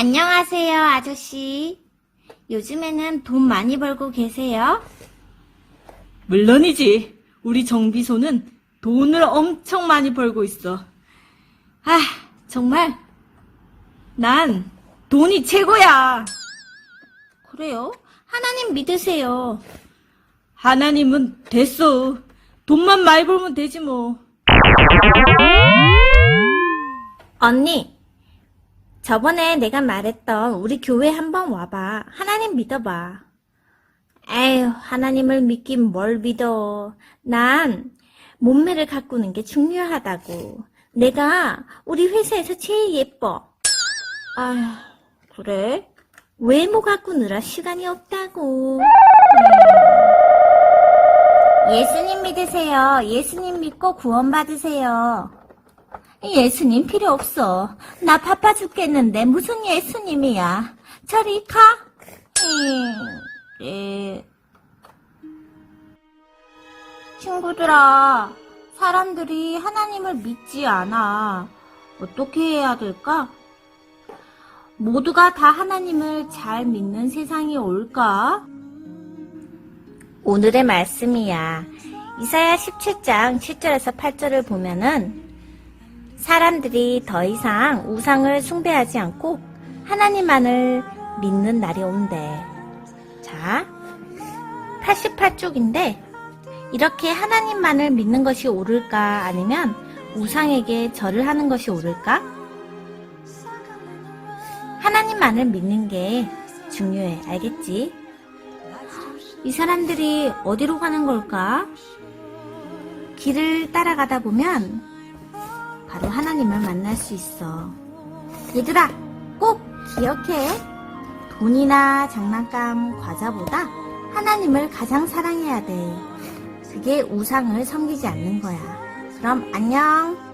안녕하세요, 아저씨. 요즘에는 돈 많이 벌고 계세요? 물론이지. 우리 정비소는 돈을 엄청 많이 벌고 있어. 아, 정말. 난 돈이 최고야. 그래요? 하나님 믿으세요. 하나님은 됐어. 돈만 많이 벌면 되지 뭐. 언니, 저번에 내가 말했던 우리 교회 한번 와봐. 하나님 믿어봐. 에휴, 하나님을 믿긴 뭘 믿어. 난 몸매를 가꾸는 게 중요하다고. 내가 우리 회사에서 제일 예뻐. 아휴, 그래? 외모 가꾸느라 시간이 없다고. 음. 예수님 믿으세요. 예수님 믿고 구원 받으세요. 예수님 필요 없어. 나 바빠 죽겠는데 무슨 예수님이야. 저리 가. 음, 예. 친구들아, 사람들이 하나님을 믿지 않아. 어떻게 해야 될까? 모두가 다 하나님을 잘 믿는 세상이 올까? 오늘의 말씀이야. 이사야 17장 7절에서 8절을 보면은 사람들이 더 이상 우상을 숭배하지 않고 하나님만을 믿는 날이 온대. 자, 88쪽인데 이렇게 하나님만을 믿는 것이 옳을까 아니면 우상에게 절을 하는 것이 옳을까? 하나님만을 믿는 게 중요해. 알겠지? 이 사람들이 어디로 가는 걸까? 길을 따라가다 보면 바로 하나님을 만날 수 있어. 얘들아, 꼭 기억해. 돈이나 장난감, 과자보다 하나님을 가장 사랑해야 돼. 그게 우상을 섬기지 않는 거야. 그럼 안녕.